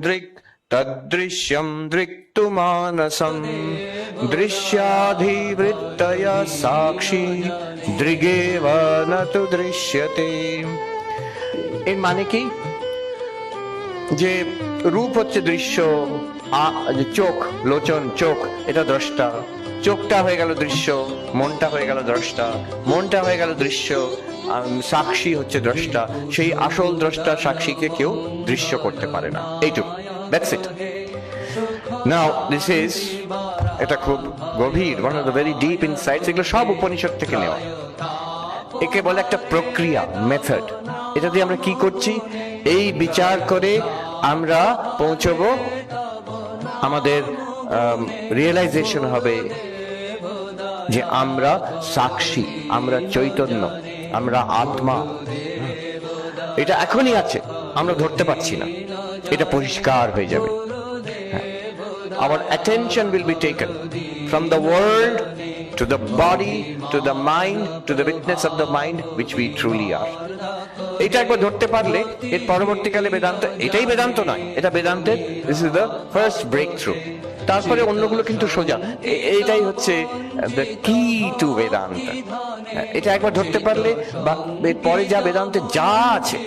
দৃক তদৃশ্যম দৃক্তু মানসম দৃশ্যাধিবৃত্তয় সাক্ষী দৃগেব ন তু দৃশ্যতে এর মানে কি যে রূপ হচ্ছে দৃশ্য চোখ লোচন চোখ এটা দ্রষ্টা চোখটা হয়ে গেল দৃশ্য মনটা হয়ে গেল দ্রষ্টা মনটা হয়ে গেল দৃশ্য সাক্ষী হচ্ছে দ্রষ্টা। সেই আসল দ্রষ্টা সাক্ষীকে কেউ দৃশ্য করতে পারে না। এইটুকু। That's it now this is এটা খুব গভীর one of the very deep insights এগুলো সব উপনিষদ থেকে নেওয়া। একে বলে একটা প্রক্রিয়া মেথড এটা দিয়ে আমরা কি করছি? এই বিচার করে আমরা পৌঁছবো, আমাদের রিয়েলাইজেশন হবে যে আমরা সাক্ষী, আমরা চৈতন্য। আমরা আত্মা। এটা এখনই আছে, আমরা ধরতে পারছি না। এটা পরিষ্কার হয়ে যাবে। Our attention will be taken from the world to the body, to the mind, to the witness of the mind, which we truly are. এটা একবার ধরতে পারলে, এর পরবর্তীকালে বেদান্ত, এটাই বেদান্ত নয়, এটা বেদান্তের this is the first breakthrough তারপরে অন্যগুলো কিন্তু সোজা এটাই হচ্ছে দ্য কি টু বেদান্ত। এটা একবার ধরতে পারলে, বা পরে যা বেদান্তে যা আছে